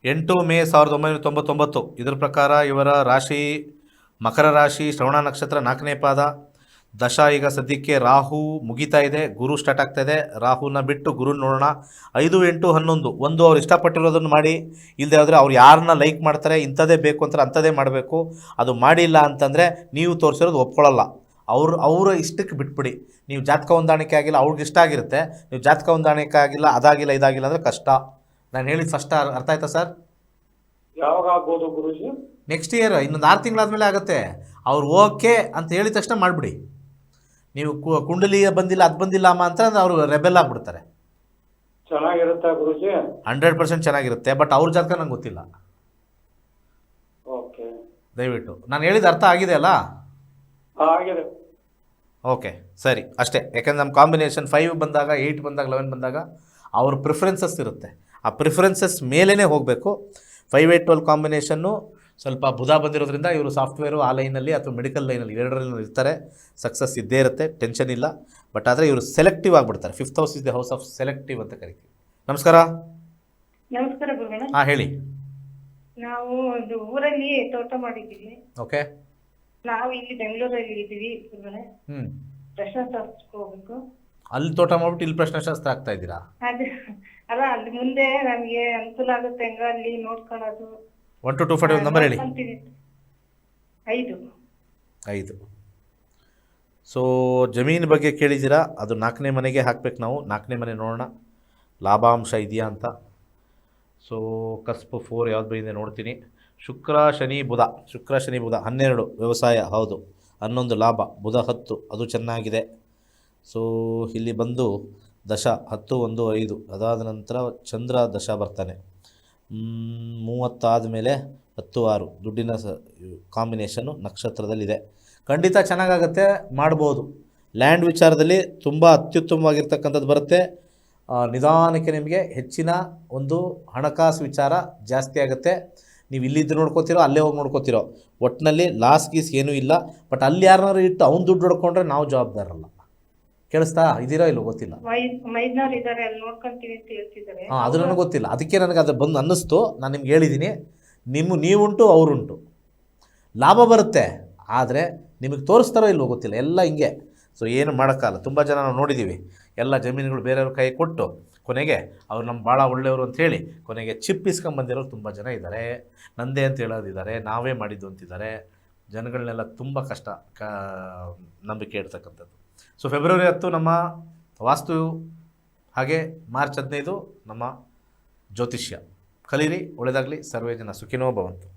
ಎಂಟು ಮೇ ಸಾವಿರದ ಒಂಬೈನೂರ ತೊಂಬತ್ತೊಂಬತ್ತು. ಇದರ ಪ್ರಕಾರ ಇವರ ರಾಶಿ ಮಕರ ರಾಶಿ ಶ್ರವಣ ನಕ್ಷತ್ರ ನಾಲ್ಕನೇ ಪಾದ. ದಶ ಈಗ ಸದ್ಯಕ್ಕೆ ರಾಹು ಮುಗಿತಾ ಇದೆ ಗುರು ಸ್ಟಾರ್ಟ್ ಆಗ್ತಾ ಇದೆ. ರಾಹುನ ಬಿಟ್ಟು ಗುರು ನೋಡೋಣ. ಐದು ಎಂಟು ಹನ್ನೊಂದು ಒಂದು ಅವ್ರು ಇಷ್ಟಪಟ್ಟಿರೋದನ್ನು ಮಾಡಿ ಇಲ್ಲದೆ ಆದರೆ ಅವ್ರು ಯಾರನ್ನ ಲೈಕ್ ಮಾಡ್ತಾರೆ ಇಂಥದ್ದೇ ಬೇಕು ಅಂತಾರೆ ಅಂಥದ್ದೇ ಮಾಡಬೇಕು. ಅದು ಮಾಡಿಲ್ಲ ಅಂತಂದರೆ ನೀವು ತೋರಿಸಿರೋದು ಒಪ್ಕೊಳ್ಳಲ್ಲ ಅವ್ರು ಅವರ ಇಷ್ಟಕ್ಕೆ ಬಿಟ್ಬಿಡಿ. ನೀವು ಜಾತಕ ಹೊಂದಾಣಿಕೆ ಆಗಿಲ್ಲ ಅವ್ರಿಗೆ ಇಷ್ಟ ಆಗಿರುತ್ತೆ. ನೀವು ಜಾತಕ ಹೊಂದಾಣಿಕೆ ಆಗಿಲ್ಲ ಅದಾಗಿಲ್ಲ ಇದಾಗಿಲ್ಲ ಅಂದರೆ ಕಷ್ಟ. ನಾನು ಹೇಳಿದ ಫಸ್ಟ್ ಅರ್ಥ ಆಯ್ತಾ ಸರ್? ಯಾವಾಗ ಆಗ್ಬೋದು ಗುರುಜಿ? ನೆಕ್ಸ್ಟ್ ಇಯರ್ ಇನ್ನೊಂದು ಆರು ತಿಂಗಳಾದ್ಮೇಲೆ ಆಗುತ್ತೆ. ಅವ್ರು ಓಕೆ ಅಂತ ಹೇಳಿದ ತಕ್ಷಣ ಮಾಡಿಬಿಡಿ. ನೀವು ಕು- ಕುಂಡಲಿ ಬಂದಿಲ್ಲ ಅದು ಬಂದಿಲ್ಲ ಅಮ್ಮ ಅಂತ ಅವರು ರೆಬೆಲ್ ಆಗ್ಬಿಡ್ತಾರೆ. ಚೆನ್ನಾಗಿರುತ್ತಾ ಗುರುಜಿ? ಹಂಡ್ರೆಡ್ ಪರ್ಸೆಂಟ್ ಚೆನ್ನಾಗಿರುತ್ತೆ ಬಟ್ ಅವ್ರ ಜಾತಕ ನಂಗೆ ಗೊತ್ತಿಲ್ಲ. ಓಕೆ. ದಯವಿಟ್ಟು. ನಾನು ಹೇಳಿದ ಅರ್ಥ ಆಗಿದೆ ಅಲ್ಲ? ಆಗಿದೆ. ಓಕೆ ಸರಿ ಅಷ್ಟೇ. ಯಾಕಂದ್ರೆ ನಮ್ಮ ಕಾಂಬಿನೇಷನ್ ಫೈವ್ ಬಂದಾಗ ಏಯ್ಟ್ ಬಂದಾಗ ಲೆವೆನ್ ಬಂದಾಗ ಅವ್ರ ಪ್ರಿಫರೆನ್ಸಸ್ ಇರುತ್ತೆ. ಆ ಪ್ರಿಫರೆನ್ಸಸ್ ಮೇಲೇ ಹೋಗಬೇಕು. ಫೈವ್ ಏಯ್ಟ್ ಟ್ವೆಲ್ ಕಾಂಬಿನೇಷನ್ನು ಸ್ವಲ್ಪ ಬುಧ ಬಂದಿರೋದ್ರಿಂದ ಇವರು ಸಾಫ್ಟ್ವೇರು ಆ ಲೈನಲ್ಲಿ ಅಥವಾ ಮೆಡಿಕಲ್ ಲೈನಲ್ಲಿ ಎರಡರಲ್ಲಿ ಇರ್ತಾರೆ. ಸಕ್ಸಸ್ ಇದ್ದೇ ಇರುತ್ತೆ ಟೆನ್ಷನ್ ಇಲ್ಲ. ಬಟ್ ಆದರೆ ಇವರು ಸೆಲೆಕ್ಟಿವ್ ಆಗಿಬಿಡ್ತಾರೆ. Fifth house is the house of selective ಅಂತ ಕರಿತೀವಿ. ನಮಸ್ಕಾರ. ನಮಸ್ಕಾರ ಹಾಂ ಹೇಳಿ. ನಾವು ಒಂದು ಊರಲ್ಲಿ ತೋಟ ಮಾಡಿದ್ದೀವಿ. ಓಕೆ ನಾವು ಇಲ್ಲಿ ಬೆಂಗಳೂರಲ್ಲಿ ಇದ್ದೀವಿ ಹ್ಮ್. ಪ್ರಶ್ನಾಶಾಸ್ತ್ರಕ್ಕೆ ಹೋಗ್ಬೇಕು. ಅಲ್ಲಿ ತೋಟ ಮಾಡ್ಬಿಟ್ಟು ಇಲ್ಲಿ ಪ್ರಶ್ನೆಶಾಸ್ತ್ರ ಆಗ್ತಾ ಇದ್ದೀರಾ? ಅದೇ. ಅಲ್ಲ ಅಲ್ಲಿ ಮುಂದೆ ನಮಗೆ ಅನುಕೂಲ ಆಗುತ್ತೆ ಹೆಂಗ ಅಲ್ಲಿ ನೋಡ್ಕೊಳ್ಳೋದು. One two two five number ಹೇಳಿ. ಐದು. ಐದು. ಸೊ ಜಮೀನು ಬಗ್ಗೆ ಕೇಳಿದ್ದೀರಾ? ಅದು ನಾಲ್ಕನೇ ಮನೆಗೆ ಹಾಕ್ಬೇಕು ನಾವು. ನಾಲ್ಕನೇ ಮನೆ ನೋಡೋಣ. ಲಾಭಾಂಶ ಇದೆಯಾ ಅಂತ. ಸೊ ಕಸ್ಪು ಫೋರ್ ಯಾವ್ದು ಬಂದಿದೆ ನೋಡ್ತೀನಿ. ಶುಕ್ರ ಶನಿ ಬುಧ. ಶುಕ್ರ ಶನಿ ಬುಧ. ಹನ್ನೆರಡು ವ್ಯವಸಾಯ ಹೌದು. ಹನ್ನೊಂದು ಲಾಭ. ಬುಧ ಹತ್ತು. ಅದು ಚೆನ್ನಾಗಿದೆ. ಸೊ ಇಲ್ಲಿ ಬಂದು ದಶ ಹತ್ತು ಒಂದು ಐದು. ಅದಾದ ನಂತರ ಚಂದ್ರ ದಶ ಬರ್ತಾನೆ. ಮೂವತ್ತಾದ ಮೇಲೆ ಹತ್ತು ಆರು ದುಡ್ಡಿನ ಸ ಕಾಂಬಿನೇಷನ್ನು ನಕ್ಷತ್ರದಲ್ಲಿದೆ. ಖಂಡಿತ ಚೆನ್ನಾಗಾಗತ್ತೆ, ಮಾಡ್ಬೋದು. ಲ್ಯಾಂಡ್ ವಿಚಾರದಲ್ಲಿ ತುಂಬ ಅತ್ಯುತ್ತಮವಾಗಿರ್ತಕ್ಕಂಥದ್ದು ಬರುತ್ತೆ. ನಿಧಾನಕ್ಕೆ ನಿಮಗೆ ಹೆಚ್ಚಿನ ಒಂದು ಹಣಕಾಸು ವಿಚಾರ ಜಾಸ್ತಿ ಆಗುತ್ತೆ. ನೀವು ಇಲ್ಲಿದ್ದು ನೋಡ್ಕೋತಿರೋ, ಅಲ್ಲೇ ಹೋಗಿ ನೋಡ್ಕೋತಿರೋ. ಒಟ್ಟಿನಲ್ಲಿ ಲಾಸ್ ಗೀಸ್ ಏನೂ ಇಲ್ಲ. ಬಟ್ ಅಲ್ಲಿ ಯಾರನ್ನಾರು ಇಟ್ಟು ಅವ್ನು ದುಡ್ಡು ಹೊಡ್ಕೊಂಡ್ರೆ ನಾವು ಜವಾಬ್ದಾರಲ್ಲ ಕೇಳಿಸ್ತಾ? ಇದೀರೋ ಇಲ್ಲೋ ಗೊತ್ತಿಲ್ಲ. ಹಾಂ ಅದು ನನಗೆ ಗೊತ್ತಿಲ್ಲ. ಅದಕ್ಕೆ ನನಗೆ ಅದು ಬಂದು ಅನ್ನಿಸ್ತು. ನಾನು ನಿಮ್ಗೆ ಹೇಳಿದ್ದೀನಿ ನಿಮ್ಮ ನೀವುಂಟು ಅವರುಂಟು. ಲಾಭ ಬರುತ್ತೆ. ಆದರೆ ನಿಮಗೆ ತೋರಿಸ್ತಾರೋ ಇಲ್ವೋ ಗೊತ್ತಿಲ್ಲ. ಎಲ್ಲ ಹಿಂಗೆ. ಸೊ ಏನು ಮಾಡೋಕ್ಕಲ್ಲ ತುಂಬ ಜನ ನಾವು ನೋಡಿದ್ದೀವಿ ಎಲ್ಲ ಜಮೀನುಗಳು ಬೇರೆಯವ್ರ ಕೈ ಕೊಟ್ಟು ಕೊನೆಗೆ ಅವ್ರು ನಮ್ಮ ಭಾಳ ಒಳ್ಳೆಯವರು ಅಂಥೇಳಿ ಹೇಳಿ ಕೊನೆಗೆ ಚಿಪ್ ಇಸ್ಕೊಂಬಂದಿರೋರು ತುಂಬ ಜನ ಇದ್ದಾರೆ. ನಂದೇ ಅಂತ ಹೇಳೋದಿದ್ದಾರೆ ನಾವೇ ಮಾಡಿದ್ದು ಅಂತಿದ್ದಾರೆ. ಜನಗಳನ್ನೆಲ್ಲ ತುಂಬ ಕಷ್ಟ ಕ ನಂಬಿಕೆ ಇಡ್ತಕ್ಕಂಥದ್ದು. ಸೊ ಫೆಬ್ರವರಿ ಹತ್ತು ನಮ್ಮ ವಾಸ್ತು ಹಾಗೆ ಮಾರ್ಚ್ ಹದಿನೈದು ನಮ್ಮ ಜ್ಯೋತಿಷ್ಯ. ಕಲೀರಿ ಒಳ್ಳೆಯದಾಗಲಿ ಸರ್ವೇ ಜನ ಸುಖಿನೋ ಭವಂತು.